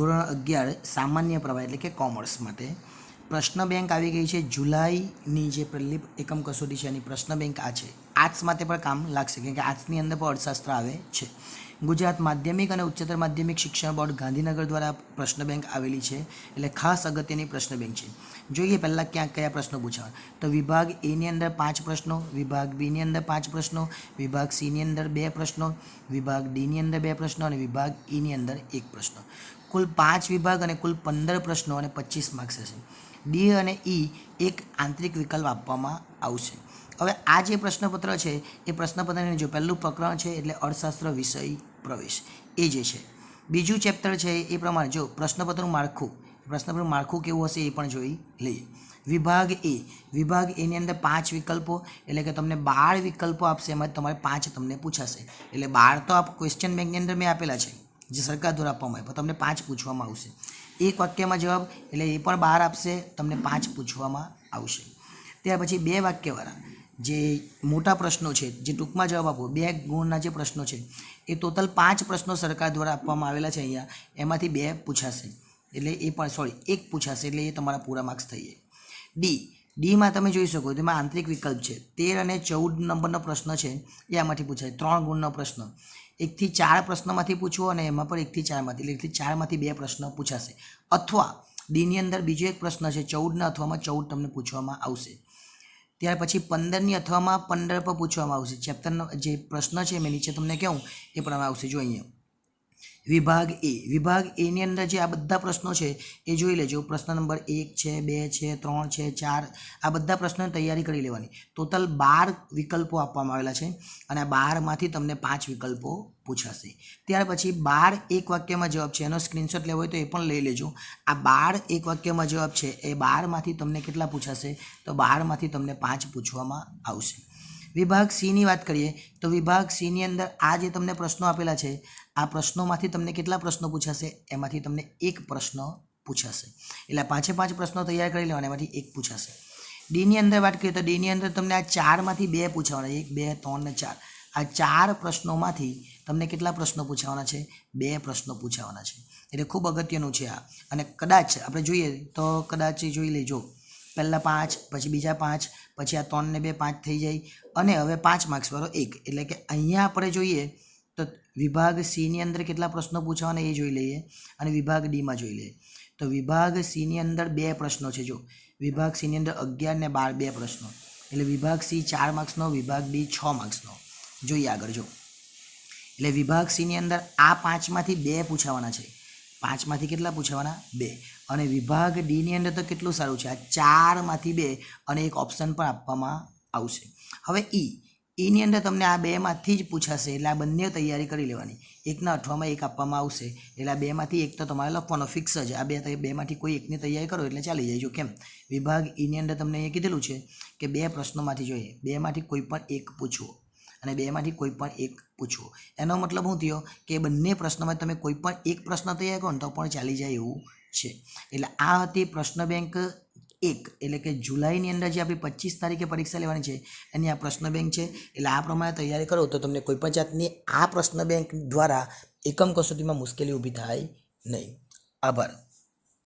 ધોરણ અગિયાર, સામાન્ય પ્રવાહ એટલે કે કોમર્સ માટે પ્રશ્ન બેંક આવી ગઈ છે જુલાઈની જે પહેલી એકમ કસોટી છે એની પ્રશ્ન બેંક આ છે. આર્ટ્સ માટે પણ કામ લાગશે, કેમ કે આર્ટ્સની અંદર પણ અર્થશાસ્ત્ર આવે છે. ગુજરાત માધ્યમિક અને ઉચ્ચતર માધ્યમિક શિક્ષણ બોર્ડ ગાંધીનગર દ્વારા પ્રશ્ન બેંક આવેલી છે. એટલે ખાસ અગત્યની પ્રશ્ન બેંક છે. જોઈએ પહેલાં ક્યાં કયા પ્રશ્નો પૂછાવા તો વિભાગ એની અંદર પાંચ પ્રશ્નો, વિભાગ બીની અંદર પાંચ પ્રશ્નો, વિભાગ સીની અંદર બે પ્રશ્નો, વિભાગ ડીની અંદર બે પ્રશ્નો અને વિભાગ ઈની અંદર એક પ્રશ્ન. કુલ પાંચ વિભાગ અને કુલ પંદર પ્રશ્નો અને પચીસ માર્ક્સ હશે. ડી અને ઈ એક આંતરિક વિકલ્પ આપવામાં આવશે. હવે આ જે પ્રશ્નપત્ર છે, એ પ્રશ્નપત્રની જો પહેલું પ્રકરણ છે, એટલે અર્થશાસ્ત્ર વિષય પ્રવેશ. એ જે છે. બીજું ચેપ્ટર છે એ પ્રમાણે, જો પ્રશ્નપત્રનું માળખું પ્રશ્નપત્રનું માળખું કેવું હશે એ પણ જોઈ લઈએ. વિભાગ એ. વિભાગ એની અંદર પાંચ વિકલ્પો, એટલે કે તમને બાર વિકલ્પો આપશે, એમાં તમારે પાંચ તમને પૂછાશે. એટલે બાર તો આપ ક્વેશ્ચન બેંકની અંદર મેં આપેલા છે, જે સરકાર દ્વારા આપવામાં આવે તમને પાંચ પૂછવામાં આવશે. એક વાક્યમાં જવાબ, એટલે એ પણ બાર આપશે, તમને પાંચ પૂછવામાં આવશે. ત્યાર પછી બે વાક્યવાળા. જે મોટા પ્રશ્નો છે, જે ટૂંકમાં જવાબ આપો, બે ગુણના જે પ્રશ્નો છે, એ ટોટલ પાંચ પ્રશ્નો સરકાર દ્વારા આપવામાં આવેલા છે અહીંયા. એમાંથી બે પૂછાશે. એટલે એ પણ સોરી એક પૂછાશે, એટલે એ તમારા પૂરા માર્ક્સ થઈ જાય. ડી ડીમાં તમે જોઈ શકો, તેમાં આંતરિક વિકલ્પ છે. તેર અને ચૌદ નંબરનો પ્રશ્ન છે, એ આમાંથી પૂછાય. ત્રણ ગુણનો પ્રશ્ન. એકથી ચાર પ્રશ્નમાંથી પૂછવો અને એમાં પણ એકથી ચારમાંથી, એટલે એકથી ચારમાંથી બે પ્રશ્ન પૂછાશે. અથવા ડીની અંદર બીજો એક પ્રશ્ન છે, ચૌદના અથવામાં ચૌદ તમને પૂછવામાં આવશે. ત્યાર પછી પંદરની અથવામાં પંદર પર પૂછવામાં આવશે. ચેપ્ટરનો જે પ્રશ્ન છે, મેં નીચે તમને કહું, એ પ્રમાણે આવશે. જો અહીંયા વિભાગ એ. વિભાગ એની અંદર જે આ બધા પ્રશ્નો છે એ જોઈ લેજો. પ્રશ્ન નંબર એક છે, બે છે, ત્રણ છે, ચાર. આ બધા પ્રશ્નોની તૈયારી કરી લેવાની. ટોટલ બાર વિકલ્પો આપવામાં આવેલા છે અને આ બારમાંથી તમને પાંચ વિકલ્પો પૂછાશે. ત્યાર પછી બાર એક વાક્યમાં જવાબ છે. એનો સ્ક્રીનશોટ લેવો હોય તો એ પણ લઈ લેજો. આ બાર એક વાક્યમાં જવાબ છે. એ બારમાંથી તમને કેટલા પૂછાશે? તો બારમાંથી તમને પાંચ પૂછવામાં આવશે. વિભાગ સીની વાત કરીએ તો વિભાગ સીની અંદર આ જે તમને પ્રશ્નો આપેલા છે આ પ્રશ્નોમાંથી તમને કેટલા પ્રશ્નો પૂછાશે? એમાંથી તમને એક પ્રશ્ન પૂછાશે. એટલે પાંચે પાંચ પ્રશ્નો તૈયાર કરી લેવાના, એમાંથી એક પૂછાશે. ડીની અંદર વાત કરીએ તો ડીની અંદર તમને આ ચારમાંથી બે પૂછાવાના, એક, બે, ત્રણ ને ચાર. આ ચાર પ્રશ્નોમાંથી તમને કેટલા પ્રશ્નો પૂછાવાના છે? બે પ્રશ્નો પૂછાવાના છે. એટલે ખૂબ અગત્યનું છે આ. અને કદાચ, આપણે જોઈએ તો કદાચ જોઈ લેજો. પહેલાં પાંચ, પછી બીજા પાંચ, પછી આ ત્રણ ને બે પાંચ થઈ જાય. અને હવે પાંચ માર્ક્સવાળો એક. એટલે કે અહીંયા આપણે જોઈએ તો વિભાગ સીની અંદર કેટલા પ્રશ્નો પૂછવાના એ જોઈ લઈએ અને વિભાગ ડીમાં જોઈ લઈએ. તો વિભાગ સીની અંદર બે પ્રશ્નો છે જો. વિભાગ સીની અંદર અગિયાર ને બાર બે પ્રશ્નો. એટલે વિભાગ સી ચાર માર્ક્સનો, વિભાગ ડી છ માર્ક્સનો. જોઈએ આગળ જો. એટલે વિભાગ સીની અંદર આ પાંચમાંથી બે પૂછાવાના છે. પાંચમાંથી કેટલા પૂછાવાના? બે. અને વિભાગ ડીની અંદર તો કેટલું સારું છે? આ ચારમાંથી બે અને એક ઓપ્શન પણ આપવામાં આવશે. હવે ઈ ઈની અંદર તમને આ બેમાંથી જ પૂછાશે. એટલે આ બંને તૈયારી કરી લેવાની. એકના અઠવામાં એક આપવામાં આવશે. એટલે આ બેમાંથી એક તો તમારે લખવાનો ફિક્સ જ. આ બે બેમાંથી કોઈ એકની તૈયારી કરો એટલે ચાલી જાય. જો કેમ? વિભાગ એની અંદર તમને અહીંયા કીધેલું છે કે બે પ્રશ્નોમાંથી જોઈએ. બેમાંથી કોઈ પણ એક પૂછવો અને બેમાંથી કોઈ પણ એક પૂછવો. એનો મતલબ શું થયો? કે બંને પ્રશ્નોમાં તમે કોઈ પણ એક પ્રશ્ન તૈયાર કરો ને તો પણ ચાલી જાય એવું છે. એટલે આ હતી પ્રશ્ન બેંક એક, એટલે કે જુલાઈની અંદર જે આપણી પચીસ તારીખે પરીક્ષા લેવાની છે, એની આ પ્રશ્ન બેંક છે, એટલે આ પ્રમાણે તૈયારી કરો તો તમને કોઈ પણ જાતની આ પ્રશ્ન બેંક દ્વારા એકમ કસોટીમાં મુશ્કેલી ઊભી થાય નહીં. આભાર.